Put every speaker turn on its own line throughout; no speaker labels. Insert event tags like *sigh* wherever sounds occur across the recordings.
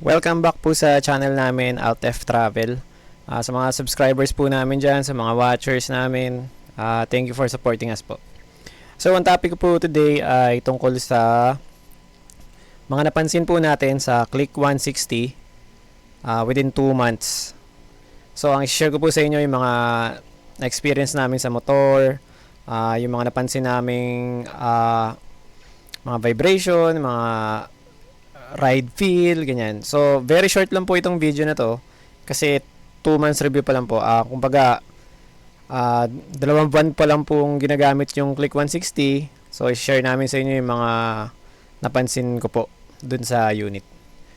Welcome back po sa channel namin, OutF Travel. Ah, sa mga subscribers po namin dyan, sa mga watchers namin, ah, thank you for supporting us po. So, ang topic po today ay tungkol sa mga napansin po natin sa Click 160 ah, within 2 months. So, ang share ko po sa inyo yung mga experience namin sa motor, ah, yung mga napansin naming ah, mga vibration, mga ride feel, ganyan. So, very short lang po itong video na to. Kasi 2 months review pa lang po. Ah, kumbaga, ah, dalawang buwan pa lang pong ginagamit yung Click 160. So, share namin sa inyo yung mga napansin ko po dun sa unit.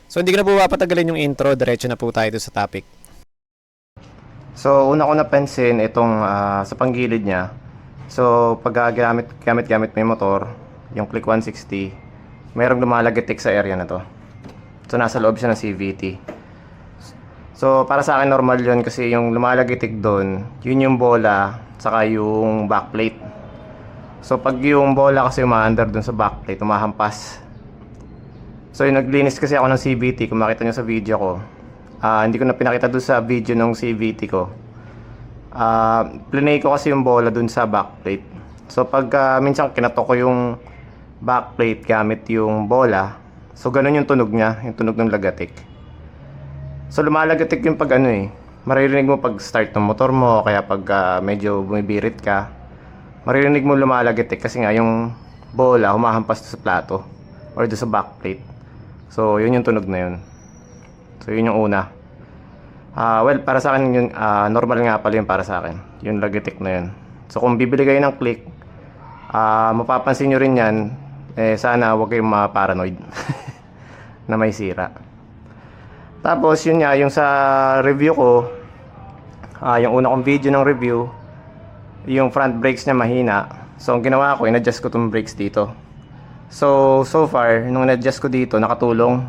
So, hindi ko na po papatagalin yung intro. Diretso na po tayo sa topic.
So, una ko napansin itong ah, sa panggilid niya. So, pag gamit gamit gamit yung motor, yung Click 160, mayroong lumalagitik sa area na to. So, nasa loob siya ng CVT. So, para sa akin normal yun kasi yung lumalagitik doon, yun yung bola, saka yung backplate. So, pag yung bola kasi umaandar doon sa backplate, umahampas. So, yung naglinis kasi ako ng CVT, kung makita nyo sa video ko, Ah, hindi ko na pinakita doon sa video ng CVT ko. Ah, plinay ko kasi yung bola doon sa backplate. So pag ah, minsan kinatok ko yung backplate gamit yung bola, so ganun yung tunog niya, yung tunog ng lagatik. So lumalagatik yung pag ano eh. Maririnig mo pag start ng motor mo, kaya pag ah, medyo bumibirit ka, maririnig mo lumalagatik kasi nga yung bola humahampas sa plato or sa backplate. So yun yung tunog na yun. So yun yung una. Ah, well, para sa akin yun, ah, normal nga pala yun para sa akin. Yung Logitech na yun. So kung bibili kayo ng click, ah, mapapansin nyo rin yan, eh sana huwag kayong ma-paranoid *laughs* na may sira. Tapos yun nga, yung sa review ko, ah, yung una kong video ng review, yung front brakes niya mahina. So ang ginawa ko, in-adjust ko tong brakes dito. So, so far, nung in-adjust ko dito, nakatulong.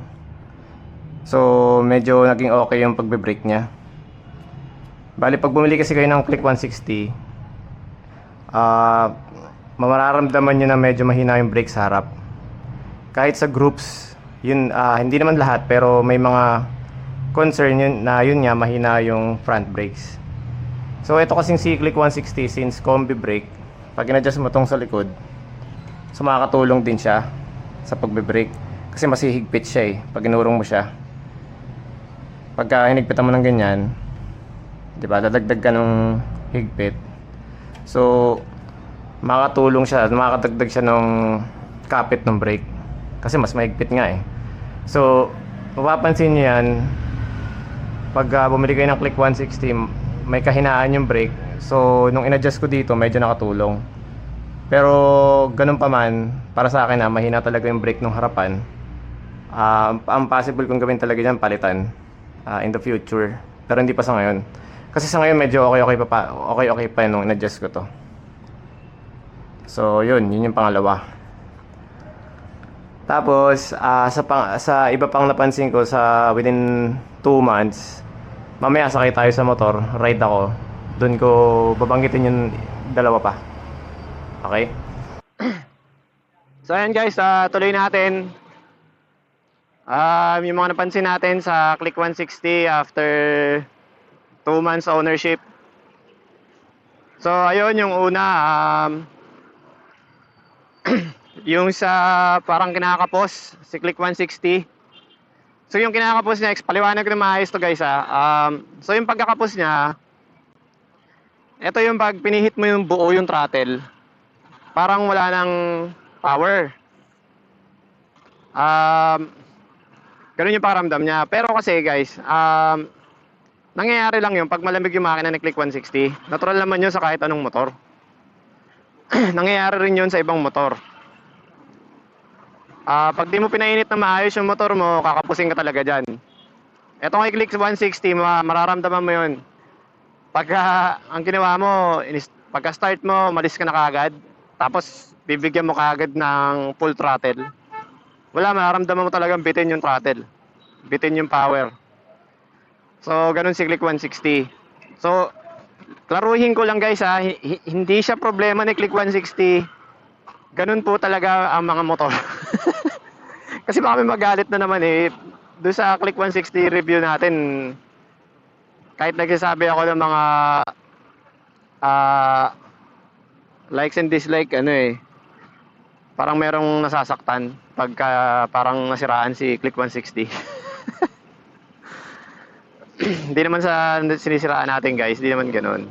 So, medyo naging okay yung pagbe-brake niya. Bali, pag bumili kasi kayo ng Click 160, ah, mararamdaman nyo na medyo mahina yung brake sa harap. Kahit sa groups, yun, ah, hindi naman lahat, pero may mga concern yun, na yun nga, mahina yung front brakes. So, ito kasing si Click 160, since combi brake, pag in-adjust mo tong sa likod, so makakatulong din siya sa pagbe-brake. Kasi masihigpit siya eh, pag inurong mo siya pagka hinigpitan mo ng ganyan, 'di ba? Dadagdag ka ng higpit. So makatulong siya, makakadagdag siya ng kapit ng brake kasi mas mahigpit nga eh. So mapapansin niyo 'yan pag uh, bumili kayo ng Click 160, may kahinaan yung brake. So nung in-adjust ko dito, medyo nakatulong. Pero ganun pa man, para sa akin na mahina talaga yung brake ng harapan. Ah, ang possible kong gawin talaga diyan palitan ah, in the future. Pero hindi pa sa ngayon. Kasi sa ngayon medyo okay okay pa, pa okay okay pa nung in-adjust ko to. So, yun, yun yung pangalawa. Tapos, ah, sa pang, sa iba pang napansin ko sa within 2 months, mamaya sakay tayo sa motor, ride ako. Doon ko babanggitin yung dalawa pa. Okay?
So, ayan guys, ah, tuloy natin. Um, yung mga napansin natin sa Click 160 after 2 months ownership. So, ayun yung una. Um, *clears throat* yung sa parang kinakapos, si Click 160. So, yung kinakapos niya, paliwanag ko na maayos to guys ha. Um, so, yung pagkakapos niya, ito yung pag pinihit mo yung buo yung throttle, parang wala nang power. Um, Ganun yung pakiramdam niya. Pero kasi guys, um, nangyayari lang yun pag malamig yung makina ni Click 160. Natural naman yun sa kahit anong motor. *clears throat* nangyayari rin yun sa ibang motor. Ah, pag di mo pinainit na maayos yung motor mo, kakapusin ka talaga dyan. Ito kay Click 160, ma- mararamdaman mo yun. Pagka ang ginawa mo, inis- pagka start mo, malis ka na kagad. Tapos bibigyan mo kagad ng full throttle wala, mararamdaman mo talagang bitin yung throttle. Bitin yung power. So, ganun si Click 160. So, klaruhin ko lang guys ha, hi- hindi siya problema ni Click 160. Ganun po talaga ang mga motor. *laughs* Kasi baka may magalit na naman eh.
doon sa Click 160 review natin, kahit nagsasabi ako ng mga ah likes and dislike, ano eh, parang merong nasasaktan pagka parang nasiraan si Click 160. *laughs* *clears throat* Hindi naman sa sinisiraan natin guys, hindi naman ganun.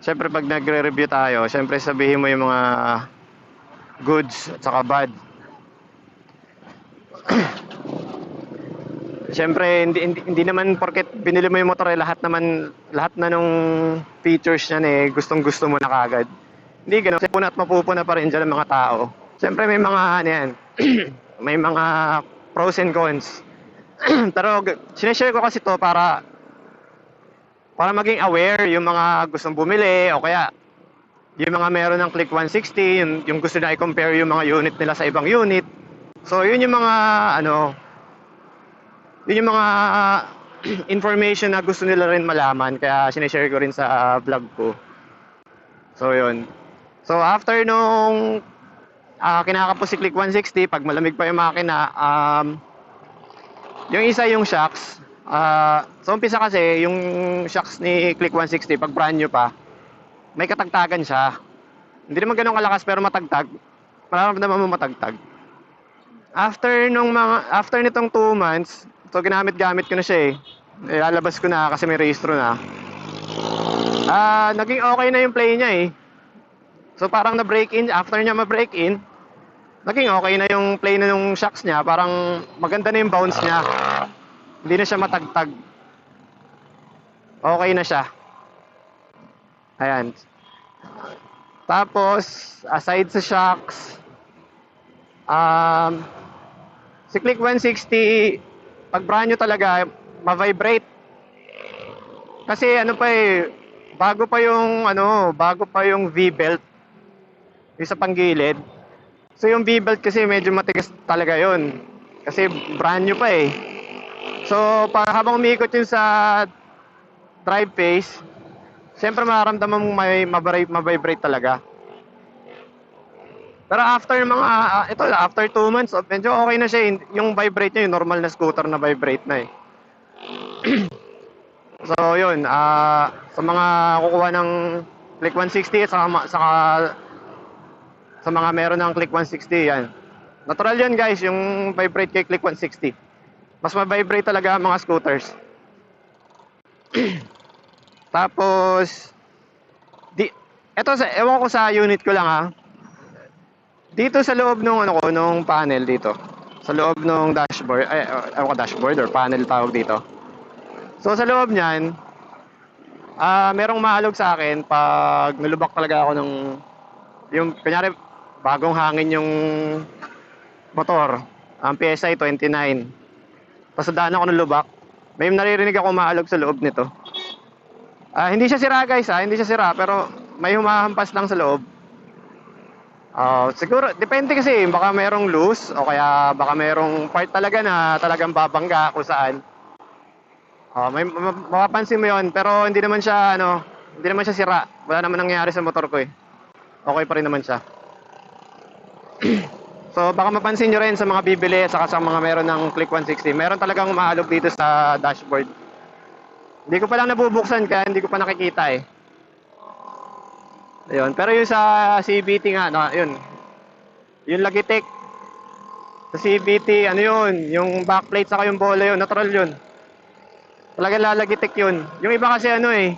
Siyempre pag nagre-review tayo, siyempre sabihin mo yung mga goods at saka bad. *clears throat* Siyempre hindi, hindi, hindi naman porket binili mo yung motor eh, lahat naman lahat na nung features niyan eh gustong gusto mo na kagad. Hindi kasi puna at mapupuna pa rin dyan ang mga tao. Siyempre may mga ano yan, *clears throat* may mga pros and cons. *clears throat* Pero sineshare ko kasi to para para maging aware yung mga gustong bumili o kaya yung mga meron ng Click 160, yung, yung gusto na i-compare yung mga unit nila sa ibang unit. So, yun yung mga, ano, yun yung mga *clears throat* information na gusto nila rin malaman. Kaya sinishare ko rin sa vlog ko. So, yun. So, after nung ah kinakapos si Click 160, pag malamig pa yung makina, um, yung isa yung shocks. Ah, so, umpisa kasi, yung shocks ni Click 160, pag brand new pa, may katagtagan siya. Hindi naman ganun kalakas pero matagtag. Mararamdaman mo matagtag. After nung mga after nitong 2 months, so ginamit-gamit ko na siya eh. Ilalabas ko na kasi may registro na. Ah, naging okay na yung play niya eh. So parang na-break in, after niya ma-break in, naging okay na yung play na yung shocks niya, parang maganda na yung bounce niya. Hindi na siya matagtag. Okay na siya. Ayan. Tapos, aside sa shocks, um, si Click 160, pag brand new talaga, ma-vibrate. Kasi ano pa eh, bago pa yung ano, bago pa yung V-belt, yung sa panggilid. So yung V-belt kasi medyo matigas talaga yon Kasi brand new pa eh. So, para habang umiikot yun sa drive phase, Siyempre mararamdaman mo may mavibrate talaga. Pero after mga, ah, ito, after 2 months, oh, medyo okay na siya. eh. Yung vibrate niya, yung normal na scooter na vibrate na eh. *clears throat* so, yun. ah sa mga kukuha ng Click 160 at saka, saka sa mga meron ng Click 160, yan. Natural yan guys, yung vibrate kay Click 160. Mas ma-vibrate talaga ang mga scooters. *clears throat* Tapos, di, eto sa, ewan ko sa unit ko lang ha. Dito sa loob nung ano ko, nung panel dito. Sa loob nung dashboard, ay, ewan ko dashboard or panel tawag dito. So sa loob niyan, ah merong maalog sa akin pag nalubak talaga ako ng, yung, kunyari, bagong hangin yung motor. Ang PSI 29. Tapos daan ako ng lubak, may naririnig ako maalog sa loob nito. Ah, hindi siya sira guys ah, hindi siya sira pero may humahampas lang sa loob. Ah, siguro depende kasi baka merong loose o kaya baka merong part talaga na talagang babangga kung saan. Ah, may ma- ma- mapapansin mo 'yon pero hindi naman siya ano, hindi naman siya sira. Wala naman nangyayari sa motor ko eh. Okay pa rin naman siya. *clears throat* so baka mapansin nyo rin sa mga bibili at saka sa mga meron ng Click 160. Meron talagang umaalog dito sa dashboard. Hindi ko pa lang nabubuksan kaya hindi ko pa nakikita eh. Ayun. Pero yung sa CBT nga, no, yun. Yung Logitech. Sa CBT, ano yun? Yung backplate saka yung bola yun. Natural yun. Talaga lalagitik yun. Yung iba kasi ano eh.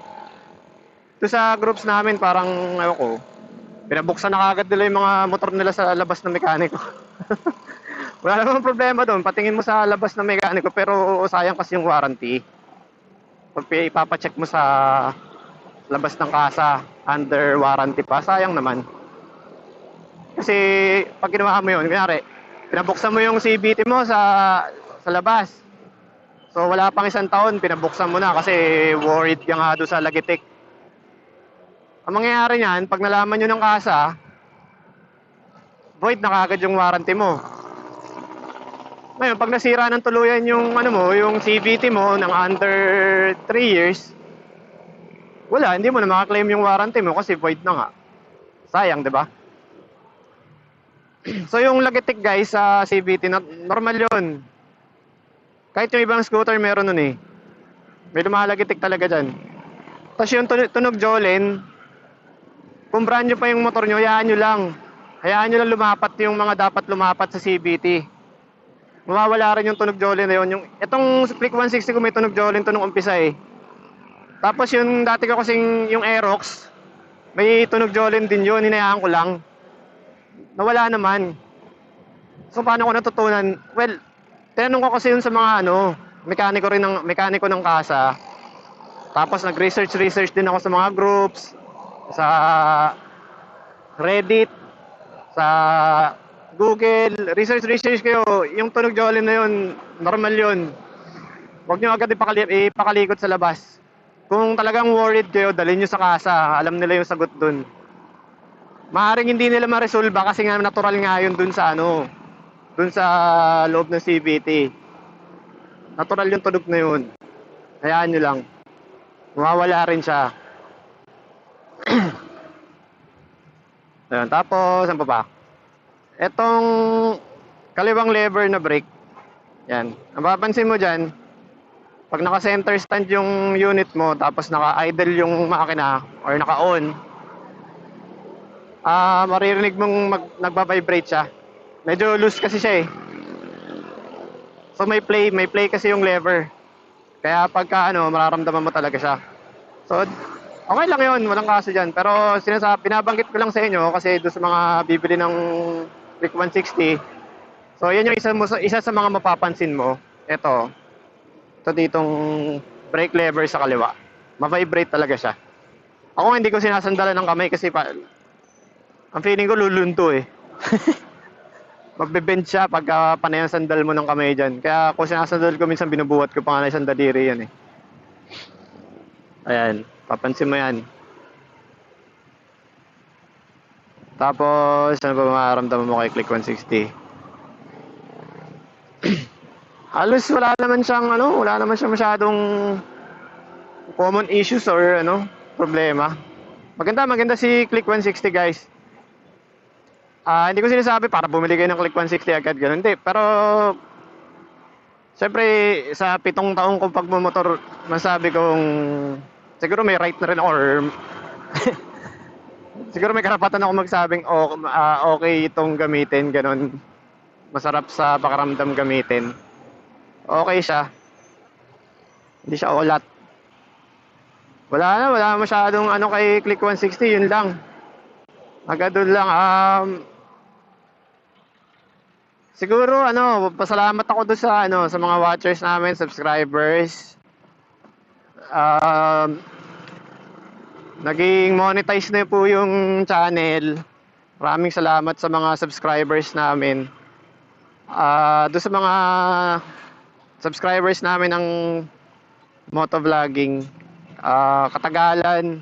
Ito sa groups namin parang, ewan ko, pinabuksan na kagad nila yung mga motor nila sa labas ng mekaniko. *laughs* Wala namang problema doon. Patingin mo sa labas ng mekaniko pero sayang kasi yung warranty pag ipapacheck mo sa labas ng kasa under warranty pa, sayang naman. Kasi pag ginawa mo yun, kunyari, pinabuksan mo yung CBT mo sa sa labas. So wala pang isang taon, pinabuksan mo na kasi worried ka nga doon sa Logitech. Ang mangyayari niyan, pag nalaman nyo ng kasa, void na kagad yung warranty mo. Ngayon, pag nasira ng tuluyan yung ano mo, yung CVT mo ng under 3 years, wala, hindi mo na makaklaim yung warranty mo kasi void na nga. Sayang, 'di ba? *clears throat* so yung Logitech guys sa CVT, na- normal 'yon. Kahit yung ibang scooter meron nun eh. May lumalagitik talaga dyan. Tapos yung tunog Jolene, kung brand nyo pa yung motor nyo, hayaan nyo lang. Hayaan nyo lang lumapat yung mga dapat lumapat sa CVT. Mawawala rin yung tunog Jolene na yun. Yung, itong Click 160 ko may tunog Jolene to nung umpisa eh. Tapos yung dati ko kasing yung Aerox, may tunog Jolene din yun, hinayaan ko lang. Nawala naman. So paano ko natutunan? Well, tinanong ko kasi yun sa mga ano, mekaniko rin ng mekaniko ng kasa. Tapos nag-research research din ako sa mga groups, sa Reddit, sa Google, research research kayo. Yung tunog Jolene na yun, normal yun. Huwag nyo agad ipakali- ipakalikot sa labas. Kung talagang worried kayo, dalhin nyo sa kasa. Alam nila yung sagot dun. Maaring hindi nila ma-resolve kasi nga natural nga yun dun sa ano, dun sa loob ng CVT. Natural yung tunog na yun. Hayaan nyo lang. Mawawala rin siya. *clears throat* Ayun, tapos, ano pa ba? Etong kaliwang lever na brake, yan. Ang papansin mo dyan, pag naka-center stand yung unit mo, tapos naka-idle yung makina, or naka-on, ah, maririnig mong mag, nagba-vibrate siya. Medyo loose kasi siya eh. So may play, may play kasi yung lever. Kaya pagka ano, mararamdaman mo talaga siya. So, okay lang yun, walang kaso dyan. Pero sinasab binabanggit ko lang sa inyo kasi doon sa mga bibili ng Click 160. So, yan yung isa, isa sa mga mapapansin mo. Ito. Ito ditong brake lever sa kaliwa. Ma-vibrate talaga siya. Ako hindi ko sinasandalan ng kamay kasi pa, ang feeling ko lulunto eh. *laughs* Magbe-bend siya pagka panay ang sandal mo ng kamay dyan. Kaya kung sinasandal ko, minsan binubuhat ko pa nga na isang daliri yan eh. Ayan, papansin mo yan. Tapos, ano ba mararamdaman mo kay Click 160? *clears throat* Halos wala naman siyang ano, wala naman siyang masyadong common issues or ano, problema. Maganda, maganda si Click 160 guys. Ah, hindi ko sinasabi para bumili kayo ng Click 160 agad ganun. Hindi, pero Siyempre, sa pitong taong kong pagmumotor, masabi kong siguro may right na rin or *laughs* siguro may karapatan ako magsabing oh, ah, okay itong gamitin, ganun. Masarap sa pakaramdam gamitin. Okay siya. Hindi siya ulat. Wala na, wala masyadong ano kay Click 160, yun lang. Agad doon lang, um, Siguro ano, pasalamat ako doon sa ano sa mga watchers namin, subscribers. Um, naging monetize na po yung channel. Maraming salamat sa mga subscribers namin. Ah, doon sa mga subscribers namin ng motovlogging, ah katagalan.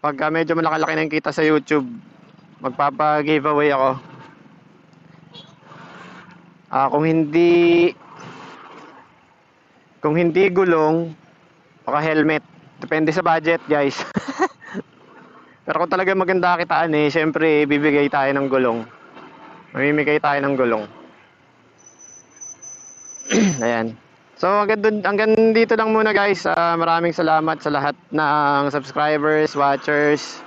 Pagka medyo malaki-laki na kita sa YouTube, magpapa-giveaway ako. Ah, kung hindi kung hindi gulong, baka helmet. Depende sa budget, guys. *laughs* Pero kung talaga maganda kitaan eh, syempre bibigay tayo ng gulong. Mamimigay tayo ng gulong. *clears throat* Ayan. So hanggang, dun, hanggang dito lang muna guys. Ah, maraming salamat sa lahat ng subscribers, watchers.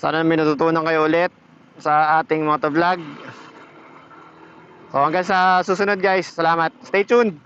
Sana may natutunan kayo ulit sa ating motovlog. So hanggang sa susunod guys. Salamat. Stay tuned.